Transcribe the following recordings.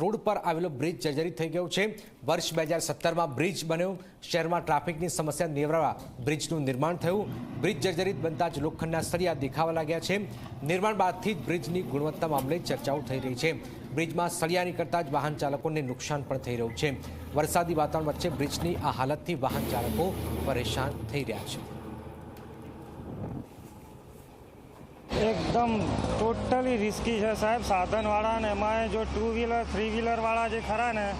Road પર આવેલો bridge જર્જરિત થઈ ગયો છે. વર્ષ બે હજાર સત્તરમાં બ્રિજ બન્યો. શહેરમાં ટ્રાફિકની સમસ્યા નિવારવા બ્રિજનું નિર્માણ થયું. બ્રિજ જર્જરિત બનતા જ લોખંડના સળિયા દેખાવા લાગ્યા છે. નિર્માણ બાદથી જ બ્રિજની ગુણવત્તા મામલે ચર્ચાઓ થઈ રહી છે. બ્રિજમાં સળિયા નીકળતા જ વાહન ચાલકોને નુકસાન પણ થઈ રહ્યું છે. વરસાદી વાતાવરણ વચ્ચે બ્રિજની આ હાલતથી વાહન ચાલકો પરેશાન થઈ રહ્યા છે. એકદમ ટોટલી રિસ્કી છે સાહેબ. સાધનવાળા ને એમાં જો ટુ વ્હીલર થ્રી વ્હીલરવાળા જે ખરા ને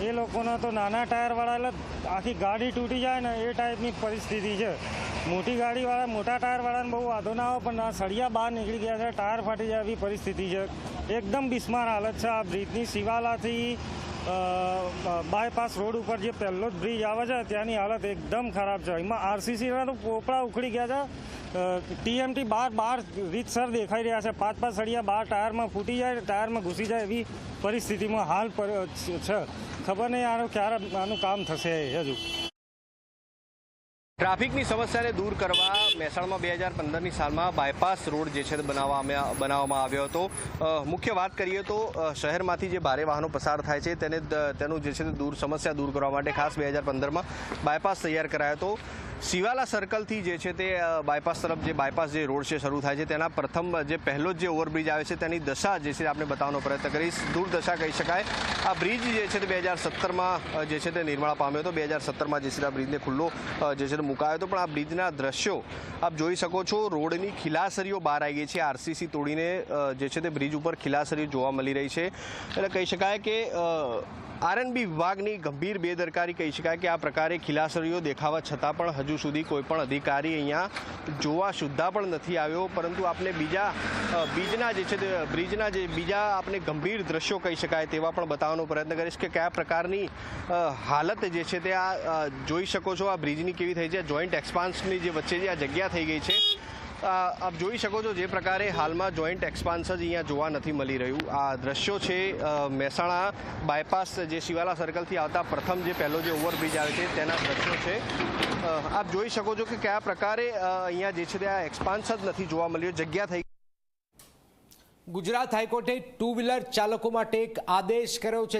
એ લોકોને તો નાના ટાયરવાળા એટલે આખી ગાડી તૂટી જાય ને એ ટાઈપની પરિસ્થિતિ છે. મોટી ગાડીવાળા મોટા ટાયરવાળાને બહુ વાંધો ના આવે પણ આ સળિયા બહાર નીકળી ગયા છે ટાયર ફાટી જાય એવી પરિસ્થિતિ છે. એકદમ બિસ્માર હાલત છે. આ બ્રિજની સિવાલાથી અ, બાયપાસ રોડ ઉપર જે પહેલો જ બ્રિજ આવે છે, ત્યાંની હાલત એકદમ ખરાબ છે. એમાં આરસીસીના તો પોપડા ઉખડી ગયા છે. ટીએમટી બાર બાર રીતસર દેખાઈ રહ્યા છે. પાંચ પાંચ સળિયા બાર ટાયરમાં ફૂટી જાય, ટાયરમાં ઘૂસી જાય એવી પરિસ્થિતિમાં હાલ છે. ખબર નહીં આનું ક્યારે આનું કામ થશે હજુ. ટ્રાફિકની સમસ્યાને દૂર કરવા મહેસાણામાં બે હજાર પંદરની સાલમાં બાયપાસ રોડ જે છે બનાવવામાં બનાવવામાં આવ્યો હતો. મુખ્ય વાત કરીએ તો શહેરમાંથી જે ભારે વાહનો પસાર થાય છે તેને તેનું જે છે દૂર સમસ્યા દૂર કરવા માટે ખાસ બે હજાર પંદરમાં બાયપાસ તૈયાર કરાયો હતો. શિવાલા સર્કલથી જે છે તે બાયપાસ તરફ જે બાયપાસ જે રોડ છે શરૂ થાય છે, તેના પ્રથમ જે પહેલો જ જે ઓવરબ્રિજ આવે છે તેની દશા જે છે આપણે બતાવવાનો પ્રયત્ન કરીશ. દુર્દશા કહી શકાય. આ બ્રિજ જે છે તે બે હજાર સત્તરમાં જે છે તે નિર્માણ પામ્યો હતો. બે હજાર સત્તરમાં જે છે આ બ્રિજને ખુલ્લો જે છે તે મુકાયો હતો. પણ આ બ્રિજના દ્રશ્યો આપ જોઈ શકો છો, રોડની ખિલાસરીઓ બહાર આવી ગઈ છે. આરસીસી તોડીને જે છે તે બ્રિજ ઉપર ખિલાસરીઓ જોવા મળી રહી છે. એટલે કહી શકાય કે આરએનબી વિભાગની ગંભીર બેદરકારી કહી શકાય કે આ પ્રકારે ખિલાસરીઓ દેખાવા છતાં પણ હજુ સુધી કોઈ પણ અધિકારી અહીંયા જોવા સુદ્ધા પણ નથી આવ્યો. પરંતુ આપણે બીજા બ્રિજના જે છે તે, બ્રિજના જે બીજા આપણે ગંભીર દ્રશ્યો કહી શકાય તેવા પણ બતાવવાનો પ્રયત્ન કરીશ કે કયા પ્રકારની હાલત જે છે તે આ જોઈ શકો છો. આ બ્રિજની કેવી થઈ છે? જોઈન્ટ એક્સપાન્સની જે વચ્ચે જે આ જગ્યા થઈ ગઈ છે આપ જોઈ શકો છો જે પ્રકારે હાલમાં જોઈન્ટ એક્સપાન્સ જ અહીંયા જોવા નથી મળી રહ્યું. આ દ્રશ્યો છે મહેસાણા બાયપાસ જે શિવાલા સર્કલથી આવતા પ્રથમ જે પહેલો જે ઓવરબ્રિજ આવે છે તેના દ્રશ્યો છે. આપ જોઈ શકો છો કે કયા પ્રકારે અહીંયા જે છે તે આ એક્સપાન્સ જ નથી જોવા મળ્યો. જગ્યા થઈ ગુજરાત હાઈકોર્ટે ટુ વ્હીલર ચાલકો માટે એક આદેશ કર્યો છે.